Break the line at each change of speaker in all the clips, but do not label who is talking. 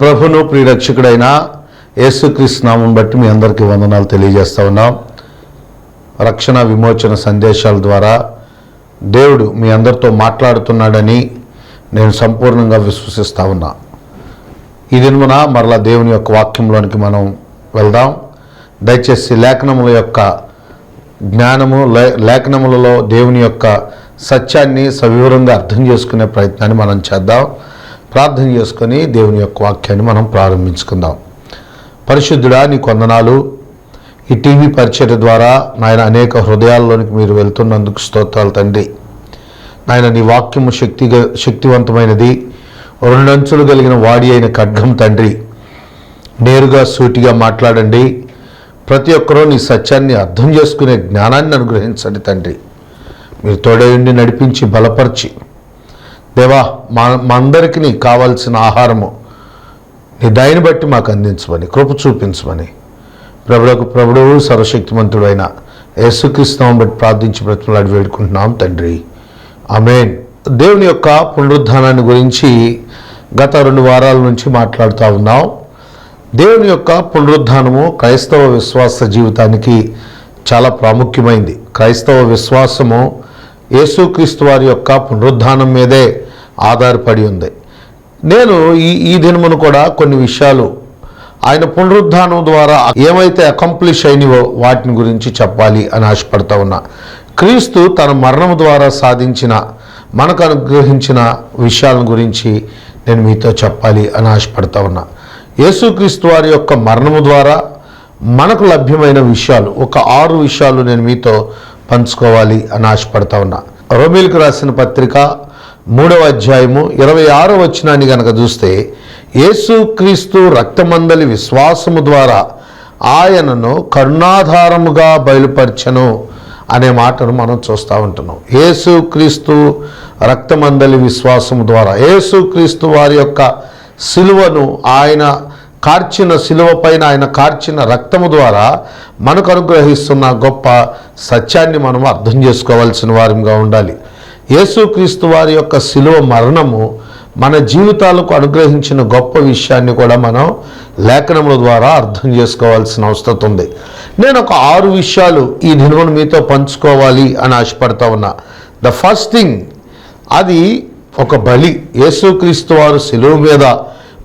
ప్రభును ప్రియరక్షకుడైన యేసుక్రీస్తు బట్టి మీ అందరికీ వందనాలు తెలియజేస్తా ఉన్నాం. రక్షణ విమోచన సందేశాల ద్వారా దేవుడు మీ అందరితో మాట్లాడుతున్నాడని నేను సంపూర్ణంగా విశ్వసిస్తా ఉన్నా. ఈ దినమున మరలా దేవుని యొక్క వాక్యంలోనికి మనం వెళ్దాం. దయచేసి లేఖనముల యొక్క జ్ఞానము లే లేఖనములలో దేవుని యొక్క సత్యాన్ని సవివరంగా అర్థం చేసుకునే ప్రయత్నాన్ని మనం చేద్దాం. ప్రార్థన చేసుకొని దేవుని యొక్క వాక్యాన్ని మనం ప్రారంభించుకుందాం. పరిశుద్ధుడా నీ కొందనాలు ఈ టీవీ పరిచయ ద్వారా నాయన అనేక హృదయాల్లోనికి మీరు వెళ్తున్నందుకు స్తోత్రాలు తండ్రి. నాయన నీ వాక్యము శక్తి శక్తివంతమైనది. రెండంచులు కలిగిన వాడి అయిన ఖడ్గం తండ్రి. నేరుగా సూటిగా మాట్లాడండి. ప్రతి ఒక్కరూ నీ సత్యాన్ని అర్థం చేసుకునే జ్ఞానాన్ని అనుగ్రహించండి తండ్రి. మీరు తోడయుండి నడిపించి బలపరిచి దేవా మా మా అందరికీ కావాల్సిన ఆహారము. నీ దయని బట్టి మాకు అందించమని కృప చూపించమని. ప్రభులకు ప్రభుడు సర్వశక్తిమంతుడైన అయిన యేసుక్రీస్తునామం బట్టి ప్రార్థించి బ్రతిమలాడి వేడుకుంటున్నాం తండ్రి. అమేన్ దేవుని యొక్క పునరుద్ధానాన్ని గురించి గత రెండు వారాల నుంచి మాట్లాడుతూ ఉన్నాం. దేవుని యొక్క పునరుద్ధానము క్రైస్తవ విశ్వాస జీవితానికి చాలా ప్రాముఖ్యమైంది. క్రైస్తవ విశ్వాసము యేసుక్రీస్తు వారి యొక్క పునరుద్ధానం మీదే ఆధారపడి ఉంది. నేను ఈ ఈ దినమును కూడా కొన్ని విషయాలు ఆయన పునరుద్ధానం ద్వారా ఏమైతే అకంప్లిష్ అయినవో వాటిని గురించి చెప్పాలి అని ఆశపడతా ఉన్నా. క్రీస్తు తన మరణం ద్వారా సాధించిన మనకు అనుగ్రహించిన విషయాల గురించి నేను మీతో చెప్పాలి అని ఆశపడతా ఉన్నా. యేసుక్రీస్తు వారి యొక్క మరణము ద్వారా మనకు లభ్యమైన విషయాలు ఒక ఆరు విషయాలు నేను మీతో పంచుకోవాలి అని ఆశపడతా ఉన్నా. రోమిల్కి రాసిన పత్రిక మూడవ అధ్యాయము ఇరవై ఆరో వచనాన్ని గనక చూస్తే యేసుక్రీస్తు రక్తమందలి విశ్వాసము ద్వారా ఆయనను కరుణాధారముగా బయలుపరచను అనే మాటను మనం చూస్తూ ఉంటున్నాం. యేసుక్రీస్తు రక్తమందలి విశ్వాసము ద్వారా యేసుక్రీస్తు వారి యొక్క సిలువను ఆయన కార్చిన సిలువ పైన ఆయన కార్చిన రక్తము ద్వారా మనకు అనుగ్రహిస్తున్న గొప్ప సత్యాన్ని మనం అర్థం చేసుకోవాల్సిన వారంగా ఉండాలి. యేసుక్రీస్తు వారి యొక్క శిలువ మరణము మన జీవితాలకు అనుగ్రహించిన గొప్ప విషయాన్ని కూడా మనం లేఖనముల ద్వారా అర్థం చేసుకోవాల్సిన అవసరం ఉంది. నేను ఒక ఆరు విషయాలు ఈ దినమును మీతో పంచుకోవాలి అని ఆశపడతా ఉన్నా. ద ఫస్ట్ థింగ్ అది ఒక బలి యేసుక్రీస్తు వారు సిలువ మీద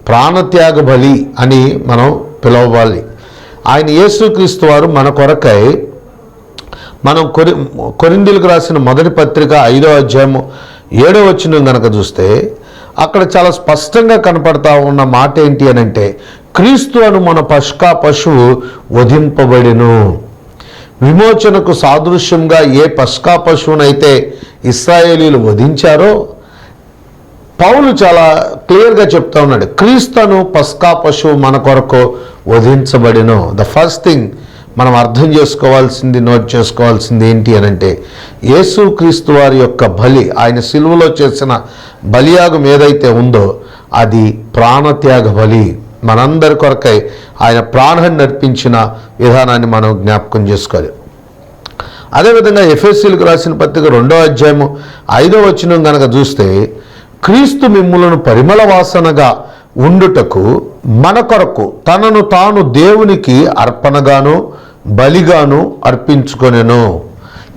ప్రాణత్యాగ బలి అని మనం పిలవాలి ఆయన యేసుక్రీస్తు వారు మన కొరకై మనం కొరి కొరిందులకు రాసిన మొదటి పత్రిక ఐదో అధ్యాయము ఏడో వచ్చిన కనుక చూస్తే అక్కడ చాలా స్పష్టంగా కనపడతా ఉన్న మాట ఏంటి అని అంటే క్రీస్తు అను మన పష్కా పశువు వధింపబడిను. విమోచనకు సాదృశ్యంగా ఏ పష్కా పశువునైతే ఇస్రాయేలీలు వధించారో పౌలు చాలా క్లియర్గా చెప్తా ఉన్నాడు క్రీస్తును పస్కా పశువు మన కొరకు వధించబడిను. ద ఫస్ట్ థింగ్ మనం అర్థం చేసుకోవాల్సింది నోట్ చేసుకోవాల్సింది ఏంటి అని అంటే యేసుక్రీస్తు వారి యొక్క బలి ఆయన సిలువలో చేసిన బలియాగం ఏదైతే ఉందో అది ప్రాణత్యాగ బలి. మనందరి కొరకై ఆయన ప్రాణాన్ని నర్పించిన విధానాన్ని మనం జ్ఞాపకం చేసుకోవాలి. అదేవిధంగా ఎఫ్ఎస్సీలకు రాసిన పత్రిక రెండో అధ్యాయము ఐదో వచనం కనుక చూస్తే క్రీస్తు మిమ్ములను పరిమళ వాసనగా ఉండుటకు మన కొరకు తనను తాను దేవునికి అర్పణగాను బలిగాను అర్పించుకొనెను.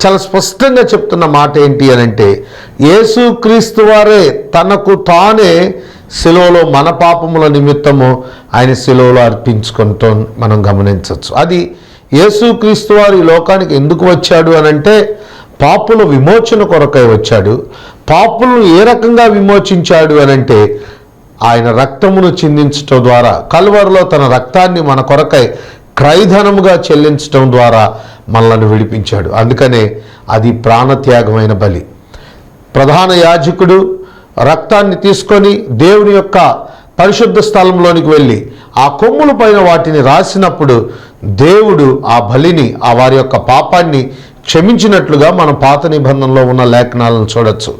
చాలా స్పష్టంగా చెప్తున్న మాట ఏంటి అని అంటే యేసుక్రీస్తు వారే తనకు తానే శిలువలో మన పాపముల నిమిత్తము ఆయన శిలువలో అర్పించుకుంటూ మనం గమనించవచ్చు. అది యేసుక్రీస్తు వారు ఈ లోకానికి ఎందుకు వచ్చాడు అని అంటే పాపుల విమోచన కొరకై వచ్చాడు. పాపులను ఏ రకంగా విమోచించాడు అని అంటే ఆయన రక్తమును చిందించటం ద్వారా కల్వరలో తన రక్తాన్ని మన కొరకై క్రైధనముగా చెల్లించటం ద్వారా మనల్ని విడిపించాడు. అందుకనే అది ప్రాణత్యాగమైన బలి. ప్రధాన యాజకుడు రక్తాన్ని తీసుకొని దేవుని యొక్క పరిశుద్ధ స్థలంలోనికి వెళ్ళి ఆ కొమ్ముల పైన వాటిని రాసినప్పుడు దేవుడు ఆ బలిని ఆ వారి యొక్క పాపాన్ని క్షమించినట్లుగా మన పాత నిబంధనలో ఉన్న లేఖనాలను చూడొచ్చు.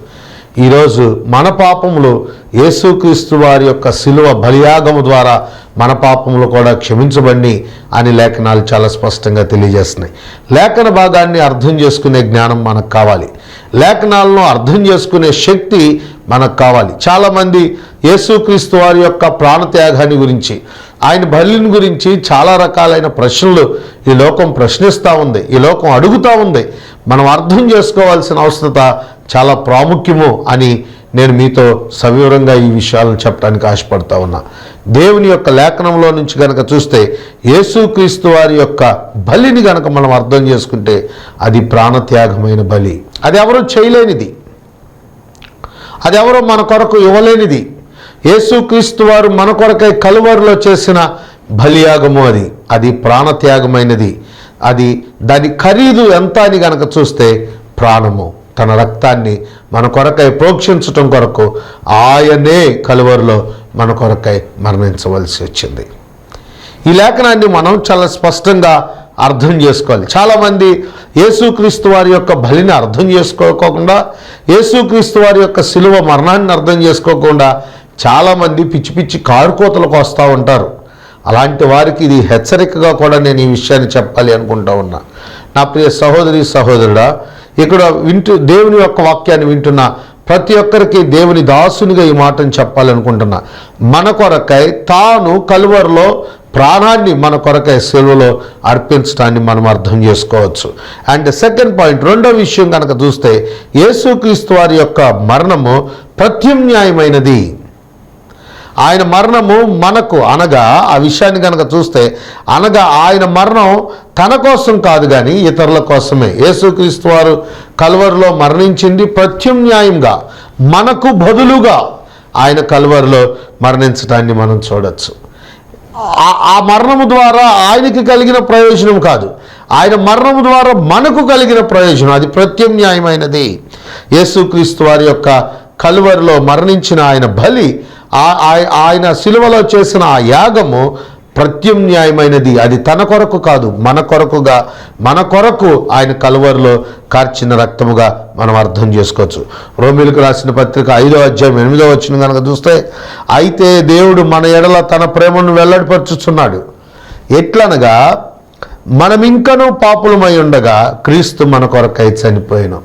ఈరోజు మన పాపములు యేసుక్రీస్తు వారి యొక్క శిలువ బలియాగము ద్వారా మన పాపములు కూడా క్షమించబడి అని లేఖనాలు చాలా స్పష్టంగా తెలియజేస్తున్నాయి. లేఖన భాగాన్ని అర్థం చేసుకునే జ్ఞానం మనకు కావాలి. లేఖనాలను అర్థం చేసుకునే శక్తి మనకు కావాలి. చాలామంది యేసుక్రీస్తు వారి యొక్క ప్రాణత్యాగాన్ని గురించి ఆయన బలిని గురించి చాలా రకాలైన ప్రశ్నలు ఈ లోకం ప్రశ్నిస్తూ ఉంది ఈ లోకం అడుగుతూ ఉంది. మనం అర్థం చేసుకోవాల్సిన అవసరత చాలా ప్రాముఖ్యము అని నేను మీతో సవివరంగా ఈ విషయాలను చెప్పడానికి ఆశపడతా ఉన్నా. దేవుని యొక్క లేఖనంలో నుంచి కనుక చూస్తే యేసుక్రీస్తు వారి యొక్క బలిని కనుక మనం అర్థం చేసుకుంటే అది ప్రాణత్యాగమైన బలి. అది ఎవరో చేయలేనిది. అది ఎవరో మన కొరకు ఇవ్వలేనిది. యేసుక్రీస్తు వారు మన కొరకై కలువరిలో చేసిన బలియాగము అది. అది ప్రాణత్యాగమైనది. అది దాని ఖరీదు ఎంత అని గనక చూస్తే ప్రాణము తన రక్తాన్ని మన కొరకై ప్రోక్షించటం కొరకు ఆయనే కలువరిలో మన కొరకై మరణించవలసి వచ్చింది. ఈ లేఖనాన్ని మనం చాలా స్పష్టంగా అర్థం చేసుకోవాలి. చాలామంది యేసుక్రీస్తు వారి యొక్క బలిని అర్థం చేసుకోకుండా యేసుక్రీస్తు వారి యొక్క శిలువ మరణాన్ని అర్థం చేసుకోకుండా చాలామంది పిచ్చి పిచ్చి కారుకోతలకు వస్తూ ఉంటారు. అలాంటి వారికి ఇది హెచ్చరికగా కూడా నేను ఈ విషయాన్ని చెప్పాలి అనుకుంటా ఉన్నా. నా ప్రియ సహోదరి సహోదరుడా ఇక్కడ వింటూ దేవుని యొక్క వాక్యాన్ని వింటున్న ప్రతి ఒక్కరికి దేవుని దాసునిగా ఈ మాటను చెప్పాలనుకుంటున్నా మన కొరకై తాను కలువరిలో ప్రాణాన్ని మన కొరకై సెలవులో అర్పించడాన్ని మనం అర్థం చేసుకోవచ్చు. అండ్ సెకండ్ పాయింట్ రెండో విషయం కనుక చూస్తే యేసుక్రీస్తు వారి యొక్క మరణము ప్రత్యామ్నాయమైనది. ఆయన మరణము మనకు అనగా ఆ విషయాన్ని కనుక చూస్తే అనగా ఆయన మరణం తన కోసం కాదు కానీ ఇతరుల కోసమే. యేసుక్రీస్తు వారు కలువరిలో మరణించింది ప్రత్యామ్నాయంగా మనకు బదులుగా ఆయన కలువరిలో మరణించడాన్ని మనం చూడొచ్చు. ఆ- మరణము ద్వారా ఆయనకి కలిగిన ప్రయోజనం కాదు. ఆయన మరణము ద్వారా మనకు కలిగిన ప్రయోజనం అది ప్రత్యామ్నాయమైనది యేసుక్రీస్తు వారి యొక్క కలువరిలో మరణించిన ఆయన బలి ఆయన సిలువలో చేసిన ఆ యాగము ప్రత్యామ్నాయమైనది అది తన కొరకు కాదు మన కొరకుగా. మన కొరకు ఆయన కలువరిలో కార్చిన రక్తముగా మనం అర్థం చేసుకోవచ్చు. రోమిలకు రాసిన పత్రిక ఐదో అధ్యాయం ఎనిమిదో వచ్చిన కనుక చూస్తే అయితే దేవుడు మన ఎడల తన ప్రేమను వెల్లడిపరుచుచున్నాడు. ఎట్లనగా మనం ఇంకనూ పాపులమై ఉండగా క్రీస్తు మన కొరకై చనిపోయాను.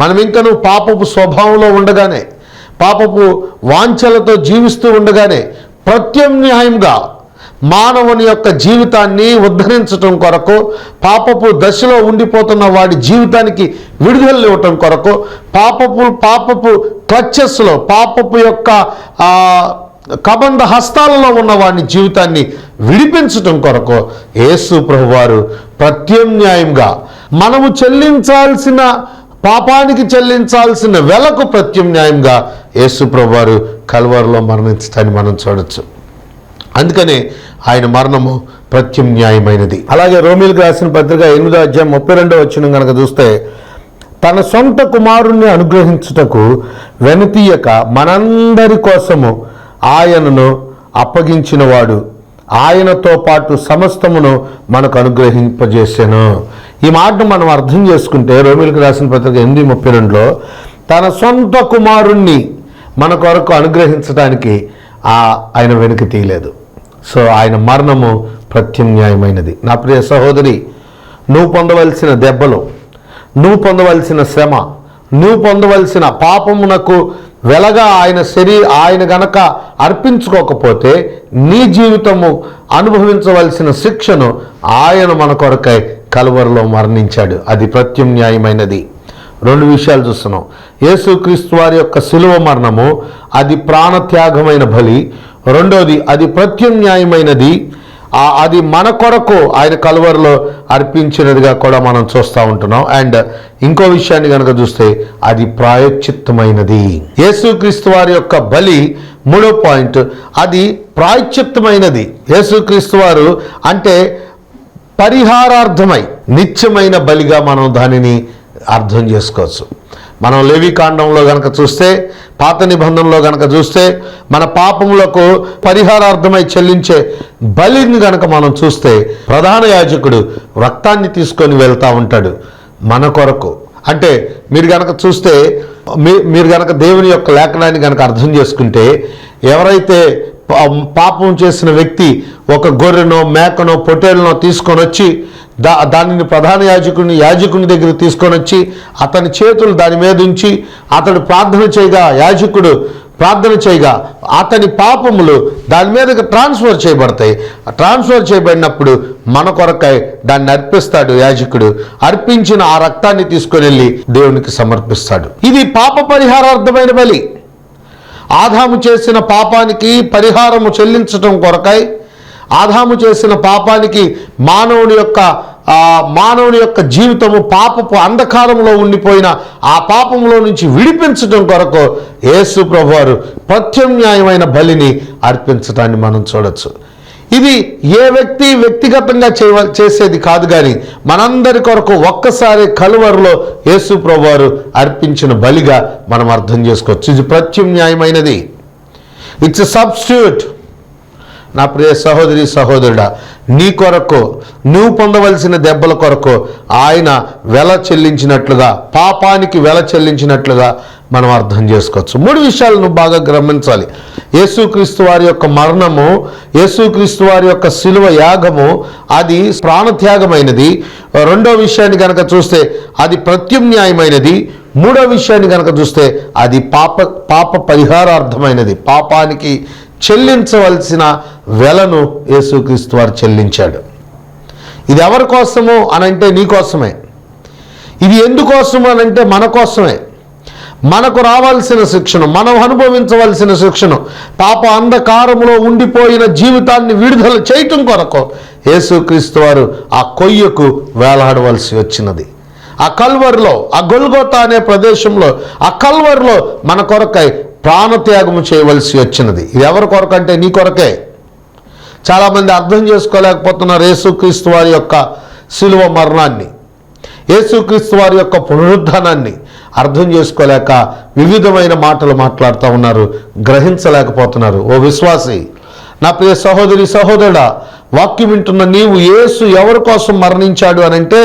మనం ఇంకనూ పాపపు స్వభావంలో ఉండగానే పాపపు వాంఛలతో జీవిస్తూ ఉండగానే ప్రత్యామ్నాయంగా మానవుని యొక్క జీవితాన్ని ఉద్ధరించటం కొరకు పాపపు దశలో ఉండిపోతున్న వాడి జీవితానికి విడుదల ఇవ్వటం కొరకు పాపపు పాపపు క్లచెస్లో పాపపు యొక్క కబంధ హస్తాలలో ఉన్న వాడిని జీవితాన్ని విడిపించటం కొరకు యేసు ప్రభువారు ప్రత్యామ్నాయంగా మనము చెల్లించాల్సిన పాపానికి చెల్లించాల్సిన వెలకు ప్రత్యామ్నాయంగా యేసుప్రభు ప్రభువారు కల్వరిలో మరణించడాన్ని మనం చూడొచ్చు. అందుకనే ఆయన మరణము ప్రత్యామ్నాయమైనది. అలాగే రోమిల్కి రాసిన పత్రిక ఎనిమిదో అధ్యాయం ముప్పై రెండో వచ్చిన కనుక చూస్తే తన సొంత కుమారుణ్ణి అనుగ్రహించుటకు వెనుతీయక మనందరి కోసము ఆయనను అప్పగించినవాడు ఆయనతో పాటు సమస్తమును మనకు అనుగ్రహింపజేసాను. ఈ మాటను మనం అర్థం చేసుకుంటే రోమిలకు రాసిన పత్రిక ఎనిమిది ముప్పై రెండులో తన సొంత కుమారుణ్ణి మన కొరకు అనుగ్రహించడానికి ఆ ఆయన వెనుక తీయలేదు. సో ఆయన మరణము ప్రత్యామ్నాయమైనది. నా ప్రియ సహోదరి నువ్వు పొందవలసిన దెబ్బలు నువ్వు పొందవలసిన శ్రమ నువ్వు పొందవలసిన పాపమునకు వెలగా ఆయన శరీ ఆయన గనక అర్పించుకోకపోతే నీ జీవితము అనుభవించవలసిన శిక్షను ఆయన మన కొరకై కలువరిలో మరణించాడు. అది ప్రత్యున్యాయమైనది రెండు విషయాలు చూస్తున్నాం. యేసుక్రీస్తు వారి యొక్క శిలువ మరణము అది ప్రాణత్యాగమైన బలి. రెండోది అది ప్రత్యామ్నాయమైనది అది మన కొరకు ఆయన కలువరిలో అర్పించినదిగా కూడా మనం చూస్తూ ఉంటున్నాం. అండ్ ఇంకో విషయాన్ని కనుక చూస్తే అది ప్రాయశ్చిత్తమైనది. యేసుక్రీస్తు వారి యొక్క బలి మూడో పాయింట్ అది ప్రాయచిత్తమైనది యేసుక్రీస్తు వారు అంటే పరిహారార్థమై నిత్యమైన బలిగా మనం దానిని అర్థం చేసుకోవచ్చు. మనం లేవి కాండంలో గనక చూస్తే పాత నిబంధనలో గనక చూస్తే మన పాపములకు పరిహారార్థమై చెల్లించే బలిని గనక మనం చూస్తే ప్రధాన యాజకుడు రక్తాన్ని తీసుకొని వెళ్తా ఉంటాడు మన కొరకు. అంటే మీరు గనక చూస్తే మీ- మీరు గనక దేవుని యొక్క లేఖనాన్ని గనక అర్థం చేసుకుంటే ఎవరైతే పా- పాపం చేసిన వ్యక్తి ఒక గొర్రెనో మేకనో పొట్టేలనో తీసుకొని వచ్చి దా దానిని ప్రధాన యాజకుని యాజకుని దగ్గర తీసుకొని వచ్చి అతని చేతులు దాని మీద ఉంచి అతడు ప్రార్థన చేయగా యాజకుడు ప్రార్థన చేయగా అతని పాపములు దాని మీదకి ట్రాన్స్ఫర్ చేయబడతాయి. ఆ ట్రాన్స్ఫర్ చేయబడినప్పుడు మన కొరకై దాన్ని అర్పిస్తాడు యాజకుడు. అర్పించిన ఆ రక్తాన్ని తీసుకొని వెళ్ళి దేవునికి సమర్పిస్తాడు. ఇది పాప పరిహారార్థమైన బలి. ఆదాము చేసిన పాపానికి పరిహారము చెల్లించటం కొరకై ఆదాము చేసిన పాపానికి మానవుని యొక్క మానవుని యొక్క జీవితము పాపపు అంధకారంలో ఉండిపోయిన ఆ పాపంలో నుంచి విడిపించటం కొరకు యేసు ప్రభువారు ప్రత్యామ్నాయమైన బలిని అర్పించటాన్ని మనం చూడొచ్చు. ఇది ఏ వ్యక్తి వ్యక్తిగతంగా చేయవ చేసేది కాదు కానీ మనందరి కొరకు ఒక్కసారి కలువరులో యేసు ప్రభువారు అర్పించిన బలిగా మనం అర్థం చేసుకోవచ్చు. ఇది ప్రత్యామ్నాయమైనది. ఇట్స్ సబ్స్టిట్యూట్ నా ప్రియ సహోదరి సహోదరుడా నీ కొరకు నువ్వు పొందవలసిన దెబ్బల కొరకు ఆయన వెల చెల్లించినట్లుగా పాపానికి వెల చెల్లించినట్లుగా మనం అర్థం చేసుకోవచ్చు. మూడు విషయాలు నువ్వు బాగా గమనించాలి. యేసుక్రీస్తు వారి యొక్క మరణము యేసుక్రీస్తు వారి యొక్క శిలువ యాగము అది ప్రాణత్యాగమైనది. రెండో విషయాన్ని కనుక చూస్తే అది ప్రత్యున్యాయమైనది. మూడో విషయాన్ని కనుక చూస్తే అది పాప పాప పరిహారార్థమైనది. పాపానికి చెల్లించవలసిన వెలను యేసుక్రీస్తు వారు చెల్లించాడు. ఇది ఎవరి కోసము అనంటే నీ కోసమే. ఇది ఎందుకోసము అని అంటే మన కోసమే. మనకు రావాల్సిన శిక్షను మనం అనుభవించవలసిన శిక్షను పాప అంధకారంలో ఉండిపోయిన జీవితాన్ని విడుదల చేయటం కొరకు యేసుక్రీస్తు వారు ఆ కొయ్యకు వేలాడవలసి వచ్చినది. ఆ కల్వర్లో ఆ గొల్గోతా అనే ప్రదేశంలో ఆ కల్వర్లో మన కొరకై ప్రాణత్యాగము చేయవలసి వచ్చినది. ఇది ఎవరి కొరకంటే అంటే నీ కొరకే. చాలామంది అర్థం చేసుకోలేకపోతున్నారు యేసుక్రీస్తు వారి యొక్క శిలువ మరణాన్ని. యేసుక్రీస్తు వారి యొక్క పునరుద్ధానాన్ని అర్థం చేసుకోలేక వివిధమైన మాటలు మాట్లాడుతూ ఉన్నారు గ్రహించలేకపోతున్నారు. ఓ విశ్వాసి నా ప్రియ సహోదరి సహోదరుడా వాక్యం వింటున్న నీవు యేసు ఎవరి కోసం మరణించాడు అని అంటే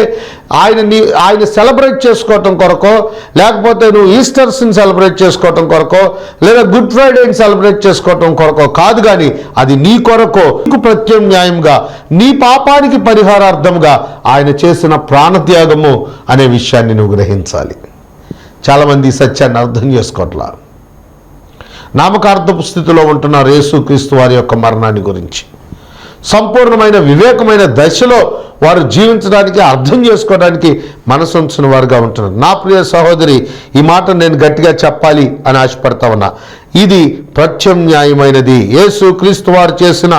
ఆయన నీ ఆయన సెలబ్రేట్ చేసుకోవటం కొరకో లేకపోతే నువ్వు ఈస్టర్స్ని సెలబ్రేట్ చేసుకోవటం కొరకో లేదా గుడ్ ఫ్రైడేని సెలబ్రేట్ చేసుకోవటం కొరకో. కాదు కానీ అది నీ కొరకో. నీకు ప్రత్యామ్నాయంగా నీ పాపానికి పరిహారార్థంగా ఆయన చేసిన ప్రాణత్యాగము అనే విషయాన్ని నువ్వు గ్రహించాలి. చాలామంది సత్యాన్ని అర్థం చేసుకోవట్లా. నామకార్థపు స్థితిలో ఉంటున్నారు యేసుక్రీస్తు వారి యొక్క మరణాన్ని గురించి. సంపూర్ణమైన వివేకమైన దశలో వారు జీవించడానికి అర్థం చేసుకోవడానికి మనసు ఉంచిన వారుగా ఉంటున్నారు. నా ప్రియ సహోదరి ఈ మాట నేను గట్టిగా చెప్పాలి అని ఆశపడతా ఉన్నా. ఇది ప్రత్యామ్నాయమైనది. యేసు క్రీస్తు వారు చేసిన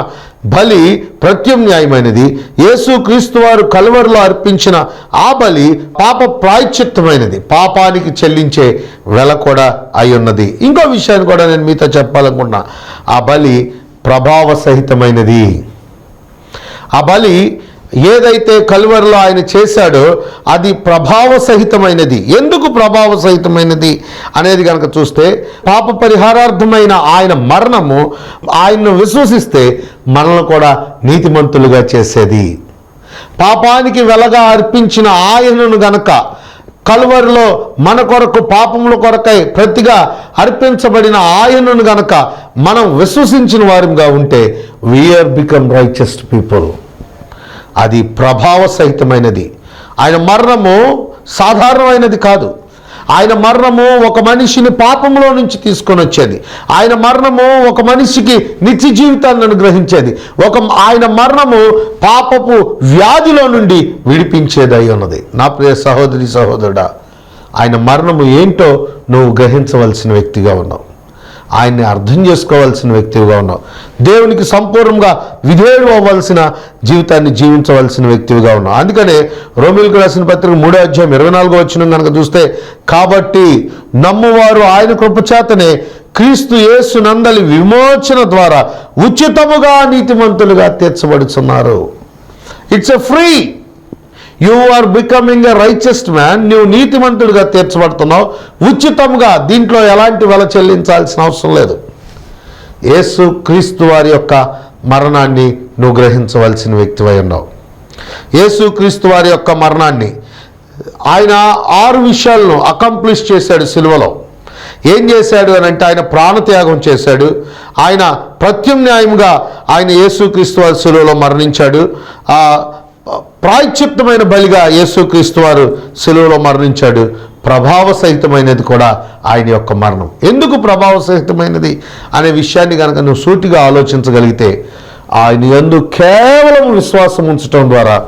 బలి ప్రత్యామ్నాయమైనది. యేసుక్రీస్తు వారు కలువరిలో అర్పించిన ఆ బలి పాప ప్రాయచిత్తమైనది పాపానికి చెల్లించే వెల కూడా అయి ఉన్నది ఇంకో విషయాన్ని కూడా నేను మీతో చెప్పాలనుకుంటున్నా. ఆ బలి ప్రభావ సహితమైనది ఆ బలి ఏదైతే కల్వర్లో ఆయన చేశాడో అది ప్రభావ సహితమైనది ఎందుకు ప్రభావ సహితమైనది అనేది కనుక చూస్తే పాప పరిహారార్థమైన ఆయన మరణము ఆయన్ను విశ్వసిస్తే మనల్ని కూడా నీతిమంతులుగా చేసేది. పాపానికి వెలగా అర్పించిన ఆయనను గనక కలువరిలో మన కొరకు పాపముల కొరకై ప్రతిగా అర్పించబడిన ఆయనను గనక మనం విశ్వసించిన వారిగా ఉంటే వీఆర్ బికమ్ రైచెస్ట్ పీపుల్ అది ప్రభావ సహితమైనది ఆయన మరణము సాధారణమైనది కాదు. ఆయన మరణము ఒక మనిషిని పాపంలో నుంచి తీసుకొని వచ్చేది. ఆయన మరణము ఒక మనిషికి నిత్య జీవితాన్ని అనుగ్రహించేది. ఒక ఆయన మరణము పాపపు వ్యాధిలో నుండి విడిపించేదై ఉన్నది. నా ప్రియ సహోదరి సహోదరుడా ఆయన మరణము ఏంటో నువ్వు గ్రహించవలసిన వ్యక్తిగా ఉన్నావు. ఆయన్ని అర్థం చేసుకోవాల్సిన వ్యక్తిగా ఉన్నావు. దేవునికి సంపూర్ణంగా విధేయుడు అవ్వాల్సిన జీవితాన్ని జీవించవలసిన వ్యక్తిగా ఉన్నావు. అందుకనే రోమిల్కి రాసిన పత్రిక మూడో అధ్యాయం ఇరవై నాలుగో వచ్చిన కనుక చూస్తే కాబట్టి నమ్మువారు ఆయన కృపచేతనే క్రీస్తు యేసు నందలి విమోచన ద్వారా ఉచితముగా నీతిమంతులుగా తీర్చబడుచున్నారు. It's a free you are becoming a richest man నువ్వు నీతిమంతుడిగా తీర్చబడుతున్నావు. ఉచితంగా దీంట్లో ఎలాంటి వెల చెల్లించాల్సిన అవసరం లేదు. యేసు క్రీస్తు వారి యొక్క మరణాన్ని నువ్వు గ్రహించవలసిన వ్యక్తివై ఉన్నావు. యేసు క్రీస్తు వారి యొక్క మరణాన్ని ఆయన ఆరు విషయాలను అకంప్లిష్ చేశాడు సిలువలో. ఏం చేశాడు అని అంటే ఆయన ప్రాణత్యాగం చేశాడు. ఆయన ప్రత్యున్యాయంగా ఆయన యేసుక్రీస్తు వారి శిలువలో మరణించాడు. ప్రాయశ్చిత్తమైన బలిగా యేసుక్రీస్తు వారు సెలవులో మరణించాడు. ప్రభావ సహితమైనది కూడా ఆయన యొక్క మరణం. ఎందుకు ప్రభావ సహితమైనది అనే విషయాన్ని కనుక నువ్వు సూటిగా ఆలోచించగలిగితే ఆయన ఎందు కేవలం విశ్వాసం ఉంచడం ద్వారా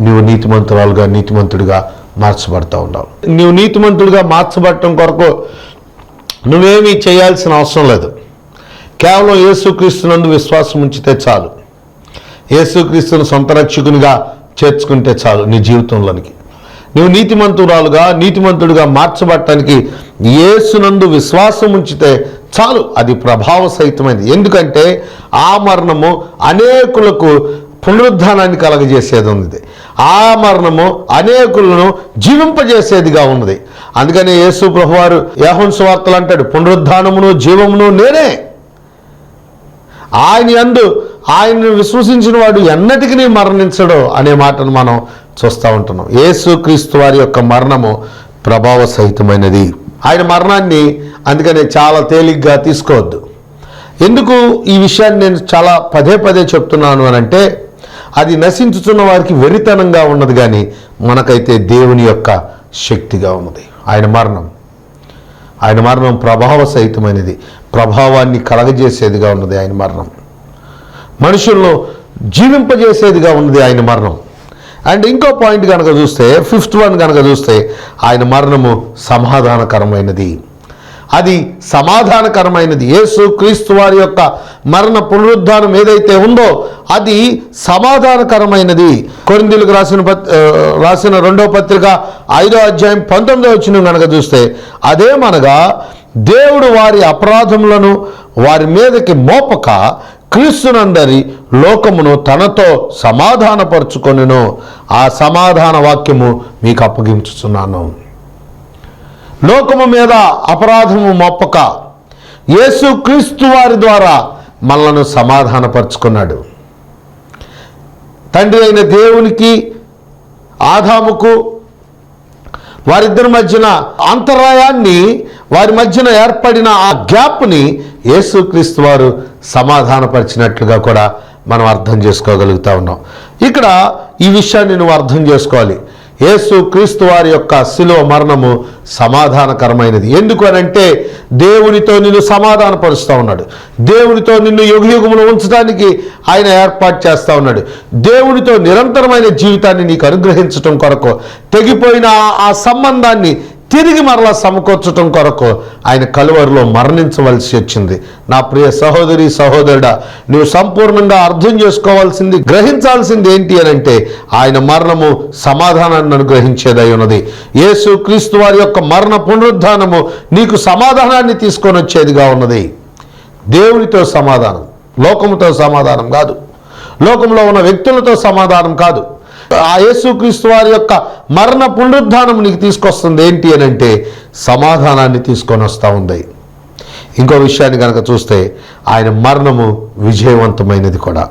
నువ్వు నీతిమంతురాలుగా నీతిమంతుడిగా మార్చబడతా ఉన్నావు. నువ్వు నీతిమంతుడిగా మార్చబడటం కొరకు నువ్వేమీ చేయాల్సిన అవసరం లేదు. కేవలం యేసుక్రీస్తునందు విశ్వాసం ఉంచితే చాలు. యేసుక్రీస్తును సొంత రక్షకునిగా చేర్చుకుంటే చాలు నీ జీవితంలోనికి. నువ్వు నీతిమంతురాలుగా నీతిమంతుడిగా మార్చబడటానికి ఏసునందు విశ్వాసం ఉంచితే చాలు అది ప్రభావ సహితమైనది ఎందుకంటే ఆ మరణము అనేకులకు పునరుద్ధానాన్ని కలగజేసేది ఉంది ఆ మరణము అనేకులను జీవింపజేసేదిగా ఉన్నది. అందుకనే యేసు ప్రభువారు యాహోన్ సువార్తలు అంటాడు పునరుద్ధానమును జీవమును నేనే. ఆయన అందు ఆయన్ని విశ్వసించిన వాడు ఎన్నటికీ మరణించడు అనే మాటను మనం చూస్తూ ఉంటున్నాం. యేసుక్రీస్తు వారి యొక్క మరణము ప్రభావ సహితమైనది ఆయన మరణాన్ని అందుకనే చాలా తేలిగ్గా తీసుకోవద్దు. ఎందుకు ఈ విషయాన్ని నేను చాలా పదే పదే చెప్తున్నాను అని అంటే అది నశించుతున్న వారికి వెరితనంగా ఉన్నది కానీ మనకైతే దేవుని యొక్క శక్తిగా ఉన్నది. ఆయన మరణం. ఆయన మరణం ప్రభావ సహితమైనది ప్రభావాన్ని కలగజేసేదిగా ఉన్నది ఆయన మరణం. మనుషుల్లో జీవింపజేసేదిగా ఉన్నది ఆయన మరణం. అండ్ ఇంకో పాయింట్ కనుక చూస్తే ఫిఫ్త్ వన్ కనుక చూస్తే ఆయన మరణము సమాధానకరమైనది. అది సమాధానకరమైనది. యేసు క్రీస్తు వారి యొక్క మరణ పునరుద్ధానం ఏదైతే ఉందో అది సమాధానకరమైనది. కొరిందులకు రాసిన పత్ రాసిన రెండో పత్రిక ఐదో అధ్యాయం పంతొమ్మిదో వచ్చిన కనుక చూస్తే అదేమనగా దేవుడు వారి అపరాధములను వారి మీదకి మోపక క్రీస్తునందరి లోకమును తనతో సమాధానపరుచుకొనిను. ఆ సమాధాన వాక్యము మీకు అప్పగించుచున్నాను. లోకము మీద అపరాధము మొప్పక యేసు క్రీస్తు వారి ద్వారా మనలను సమాధానపరుచుకున్నాడు. తండ్రి అయిన దేవునికి ఆదాముకు వారిద్దరి మధ్యన అంతరాయాన్ని వారి మధ్యన ఏర్పడిన ఆ గ్యాప్ని యేసుక్రీస్తు వారు సమాధానపరిచినట్లుగా కూడా మనం అర్థం చేసుకోగలుగుతా ఉన్నాం. ఇక్కడ ఈ విషయాన్ని నువ్వు అర్థం చేసుకోవాలి. యేసు క్రీస్తు వారి యొక్క శిలువ మరణము సమాధానకరమైనది. ఎందుకు అని అంటే దేవునితో నిన్ను సమాధానపరుస్తూ ఉన్నాడు. దేవునితో నిన్ను యుగయుగములు ఉంచడానికి ఆయన ఏర్పాటు చేస్తూ ఉన్నాడు. దేవునితో నిరంతరమైన జీవితాన్ని నీకు అనుగ్రహించటం కొరకు తెగిపోయిన ఆ సంబంధాన్ని తిరిగి మరలా సమకూర్చటం కొరకు ఆయన కలువరిలో మరణించవలసి వచ్చింది. నా ప్రియ సహోదరి సహోదరుడా నువ్వు సంపూర్ణంగా అర్థం చేసుకోవాల్సింది గ్రహించాల్సింది ఏంటి అని అంటే ఆయన మరణము సమాధానాన్ని అనుగ్రహించేదై ఉన్నది. యేసు క్రీస్తు వారి యొక్క మరణ పునరుద్ధానము నీకు సమాధానాన్ని తీసుకొని వచ్చేదిగా ఉన్నది. దేవునితో సమాధానం లోకముతో సమాధానం కాదు. లోకంలో ఉన్న వ్యక్తులతో సమాధానం కాదు. ఆ యేసుక్రీస్తు వారి యొక్క మరణ పునరుద్ధానం నీకు తీసుకొస్తుంది. ఏంటి అని అంటే సమాధానాన్ని తీసుకొని వస్తూ ఉంది. ఇంకో విషయాన్ని కనుక చూస్తే ఆయన మరణము విజయవంతమైనది కూడా.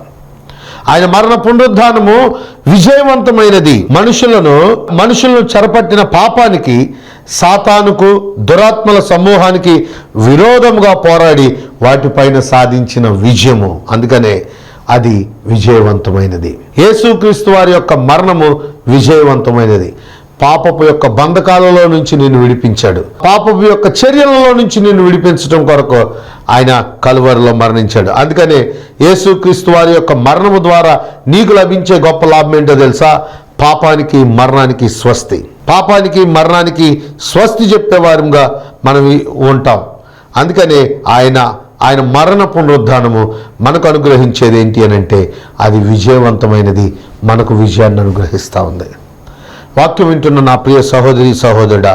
ఆయన మరణ పునరుద్ధానము విజయవంతమైనది. మనుషులను మనుషులను చెరపట్టిన పాపానికి సాతానుకు దురాత్మల సమూహానికి విరోధముగా పోరాడి వాటిపైన సాధించిన విజయము. అందుకనే అది విజయవంతమైనది. యేసుక్రీస్తు వారి యొక్క మరణము విజయవంతమైనది. పాపపు యొక్క బంధకాలలో నుంచి నిన్ను విడిపించాడు. పాపపు యొక్క చర్యలలో నుంచి నిన్ను విడిపించడం కొరకు ఆయన కలువరిలో మరణించాడు. అందుకనే యేసుక్రీస్తు వారి యొక్క మరణము ద్వారా నీకు లభించే గొప్ప లాభం ఏంటో తెలుసా? పాపానికి మరణానికి స్వస్తి. పాపానికి మరణానికి స్వస్తి చెప్పేవారంగా మనం ఉంటాం. అందుకనే ఆయన ఆయన మరణ పునరుద్ధానము మనకు అనుగ్రహించేది ఏంటి అని అంటే అది విజయవంతమైనది మనకు విజయాన్ని అనుగ్రహిస్తూ ఉంది. వాక్యం వింటున్న నా ప్రియ సహోదరి సహోదరుడా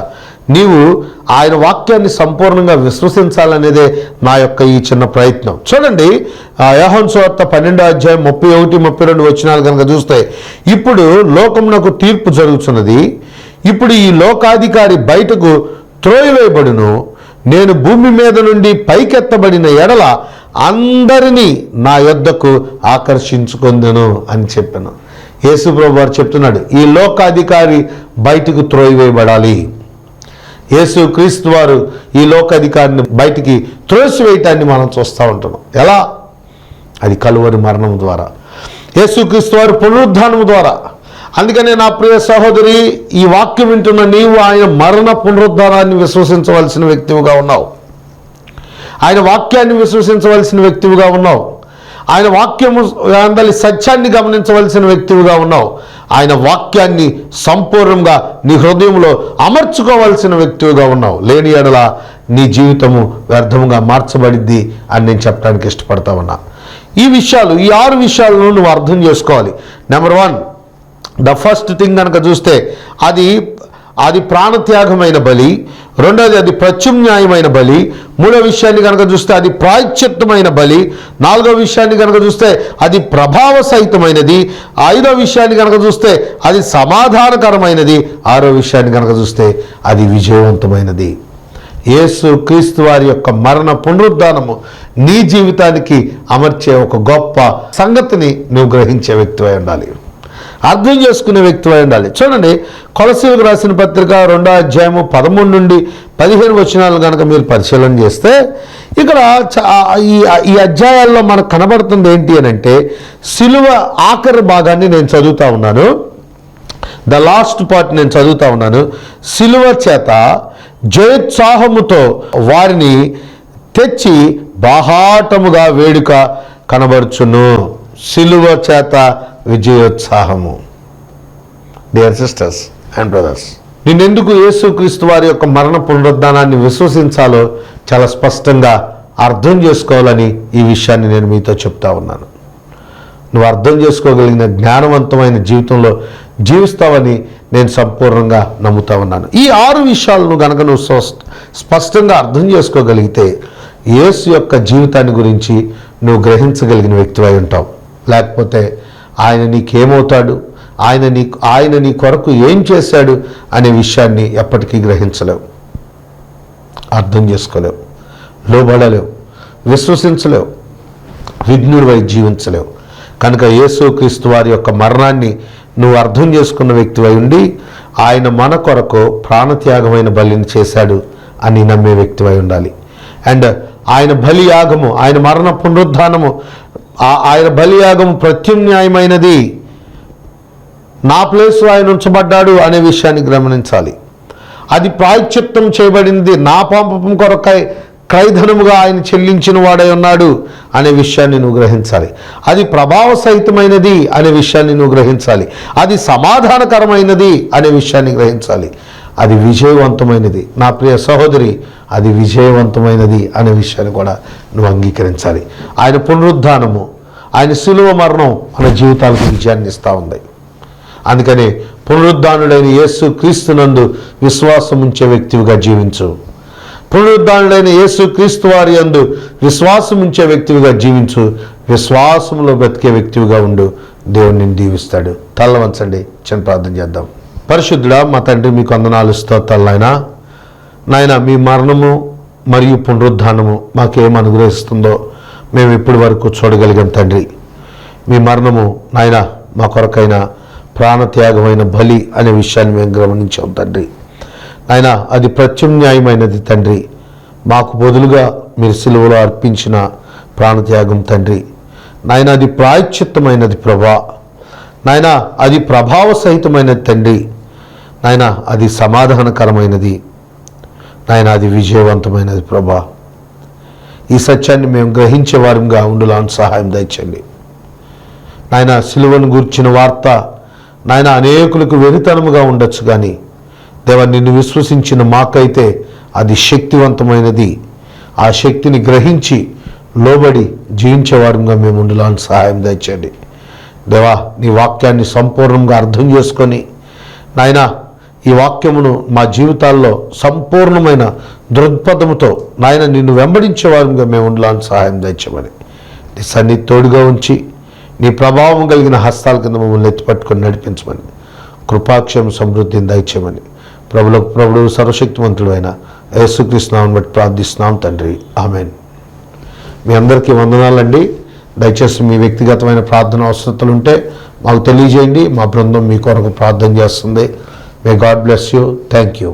నీవు ఆయన వాక్యాన్ని సంపూర్ణంగా విశ్వసించాలనేదే నా యొక్క ఈ చిన్న ప్రయత్నం. చూడండి ఆ సువార్త పన్నెండో అధ్యాయం ముప్పై ఒకటి ముప్పై రెండు వచ్చినాలు కనుక చూస్తే ఇప్పుడు లోకమునకు తీర్పు జరుగుతున్నది ఇప్పుడు ఈ లోకాధికారి బయటకు త్రోయవేయబడును. నేను భూమి మీద నుండి పైకెత్తబడిన ఎడల అందరినీ నా యొద్దకు ఆకర్షించుకుందను అని చెప్పాను. యేసుప్రభు వారు చెప్తున్నాడు ఈ లోకాధికారి బయటకు త్రోయివేయబడాలి యేసు క్రీస్తు వారు ఈ లోకాధికారిని బయటికి త్రోసివేయటాన్ని మనం చూస్తూ ఉంటున్నాం. ఎలా? అది కలువరి మరణం ద్వారా. యేసుక్రీస్తు వారు పునరుద్ధానం ద్వారా. అందుకనే నా ప్రియ సహోదరి ఈ వాక్యం వింటున్న నీవు ఆయన మరణ పునరుద్ధారాన్ని విశ్వసించవలసిన వ్యక్తివిగా ఉన్నావు. ఆయన వాక్యాన్ని విశ్వసించవలసిన వ్యక్తివిగా ఉన్నావు. ఆయన వాక్యము అందరి సత్యాన్ని గమనించవలసిన వ్యక్తివిగా ఉన్నావు. ఆయన వాక్యాన్ని సంపూర్ణంగా నీ హృదయంలో అమర్చుకోవలసిన వ్యక్తివిగా ఉన్నావు. లేని ఎడల నీ జీవితము వ్యర్థముగా మార్చబడిద్ది అని నేను చెప్పడానికి ఇష్టపడతా ఉన్నా. ఈ విషయాలు ఈ ఆరు విషయాలను నువ్వు అర్థం చేసుకోవాలి. Number one the first thing కనుక చూస్తే అది అది ప్రాణత్యాగమైన బలి రెండోది అది ప్రత్యుమ్న్యాయమైన బలి మూడో విషయాన్ని కనుక చూస్తే అది ప్రాయశ్చిత్తమైన బలి నాలుగో విషయాన్ని కనుక చూస్తే అది ప్రభావ సహితమైనది ఐదో విషయాన్ని కనుక చూస్తే అది సమాధానకరమైనది ఆరో విషయాన్ని కనుక చూస్తే అది విజయవంతమైనది. యేసు క్రీస్తు వారి యొక్క మరణ పునరుద్ధానము నీ జీవితానికి అమర్చే ఒక గొప్ప సంగతిని నువ్వు గ్రహించే వ్యక్తివై ఉండాలి. అర్థం చేసుకునే వ్యక్తివై ఉండాలి. చూడండి కొలసీలకు రాసిన పత్రిక రెండో అధ్యాయము పదమూడు నుండి పదిహేను వచనాలు కనుక మీరు పరిశీలన చేస్తే ఇక్కడ చ- ఈ ఈ అధ్యాయాల్లో మనకు కనబడుతుంది ఏంటి అని అంటే సిలువ ఆఖరి భాగాన్ని నేను చదువుతా ఉన్నాను. ద లాస్ట్ పార్ట్ నేను చదువుతా ఉన్నాను. సిలువ చేత జయోత్సాహముతో వారిని తెచ్చి బాహాటముగా వేడుక కనబడుచును. సిలువ చేత విజయోత్సాహము. డియర్ సిస్టర్స్ అండ్ బ్రదర్స్ నిన్నెందుకు యేసుక్రీస్తు వారి యొక్క మరణ పునరుద్ధానాన్ని విశ్వసించాలో చాలా స్పష్టంగా అర్థం చేసుకోవాలని ఈ విషయాన్ని నేను మీతో చెప్తా ఉన్నాను. నువ్వు అర్థం చేసుకోగలిగిన జ్ఞానవంతమైన జీవితంలో జీవిస్తావని నేను సంపూర్ణంగా నమ్ముతా ఉన్నాను. ఈ ఆరు విషయాలను గనక నువ్వు స్పష్ట- స్పష్టంగా అర్థం చేసుకోగలిగితే యేసు యొక్క జీవితాన్ని గురించి నువ్వు గ్రహించగలిగిన వ్యక్తివై ఉంటావు. లేకపోతే ఆయన నీకేమవుతాడు? ఆయన నీ ఆయన నీ కొరకు ఏం చేశాడు? అనే విషయాన్ని ఎప్పటికీ గ్రహించలేవు. అర్థం చేసుకోలేవు. లోబడలేవు. విశ్వసించలేవు. విఘ్నుడివై జీవించలేవు. కనుక యేసుక్రీస్తు వారి యొక్క మరణాన్ని నువ్వు అర్థం చేసుకున్న వ్యక్తివై ఉండి ఆయన మన కొరకు ప్రాణత్యాగమైన బలిని చేశాడు అని నమ్మే వ్యక్తివై ఉండాలి. అండ్ ఆయన బలియాగము ఆయన మరణ పునరుద్ధానము ఆయన బలియాగం ప్రత్యున్యాయమైనది. నా ప్లేస్లో ఆయన ఉంచబడ్డాడు అనే విషయాన్ని గమనించాలి. అది ప్రాయశ్చిత్తం చేయబడింది. నా పాపం కొరకై క్రైధనముగా ఆయన చెల్లించిన వాడై ఉన్నాడు అనే విషయాన్ని నువ్వు గ్రహించాలి. అది ప్రభావ సహితమైనది అనే విషయాన్ని నువ్వు గ్రహించాలి. అది సమాధానకరమైనది అనే విషయాన్ని గ్రహించాలి. అది విజయవంతమైనది. నా ప్రియ సహోదరి అది విజయవంతమైనది అనే విషయాన్ని కూడా నువ్వు అంగీకరించాలి. ఆయన పునరుద్ధానము ఆయన సులువ మరణం మన జీవితాలకు విజయాన్ని ఇస్తూ ఉంది. అందుకనే పునరుద్ధానుడైన యేసు క్రీస్తునందు విశ్వాసం ఉంచే వ్యక్తివిగా జీవించు. పునరుద్ధానుడైన యేసు క్రీస్తు వారి యందు విశ్వాసం ఉంచే వ్యక్తివిగా జీవించు. విశ్వాసంలో బ్రతికే వ్యక్తివిగా ఉండు. దేవుడిని దీవిస్తాడు. తల్ల వంచండి చిన్న ప్రార్థన చేద్దాం. పరిశుద్ధుడా మా తండ్రి మీకు వందనాలు స్తోత్రాలైనా నాయన మీ మరణము మరియు పునరుద్ధానము మాకేం అనుగ్రహిస్తుందో మేము ఇప్పటి వరకు చూడగలిగాం తండ్రి. మీ మరణము నాయన మా కొరకైన ప్రాణత్యాగమైన బలి అనే విషయాన్ని మేము గమనించాం తండ్రి. నాయన అది ప్రత్యామ్నాయమైనది తండ్రి. మాకు బదులుగా మీరు సిలువలో అర్పించిన ప్రాణత్యాగం తండ్రి. నాయన అది ప్రాయశ్చిత్తమైనది ప్రభా. నాయన అది ప్రభావ సహితమైనది తండ్రి. నాయన అది సమాధానకరమైనది. నాయన అది విజయవంతమైనది ప్రభా. ఈ సత్యాన్ని మేము గ్రహించే వారంగా ఉండాలని సహాయం దయచండి నాయన సిలువను గూర్చిన వార్త నాయన అనేకులకు వెరితనముగా ఉండొచ్చు కానీ దేవ నిన్ను విశ్వసించిన మాకైతే అది శక్తివంతమైనది. ఆ శక్తిని గ్రహించి లోబడి జీవించేవారంగా మేము ఉండాలని సహాయం దయచండి దేవా నీ వాక్యాన్ని సంపూర్ణంగా అర్థం చేసుకొని నాయనా ఈ వాక్యమును మా జీవితాల్లో సంపూర్ణమైన దృక్పథముతో నాయన నిన్ను వెంబడించేవారుగా మేము ఉండాలని సహాయం దయచమని నీ సన్ని తోడుగా ఉంచి నీ ప్రభావం కలిగిన హస్తాల కింద మమ్మల్ని ఎత్తిపట్టుకొని నడిపించమని. కృపాక్షయం సమృద్ధిని దయచేయమని. ప్రభులకు ప్రభుడు సర్వశక్తివంతుడు అయిన యేసుకృష్ణాన్ని బట్టి ప్రార్థిస్తున్నాం తండ్రి. ఆమెన్. మీ అందరికీ వందనాలండి. దయచేసి మీ వ్యక్తిగతమైన ప్రార్థన అవసరతలు ఉంటే మాకు తెలియజేయండి. మా బృందం మీ కొరకు ప్రార్థన చేస్తుంది. May God bless you thank you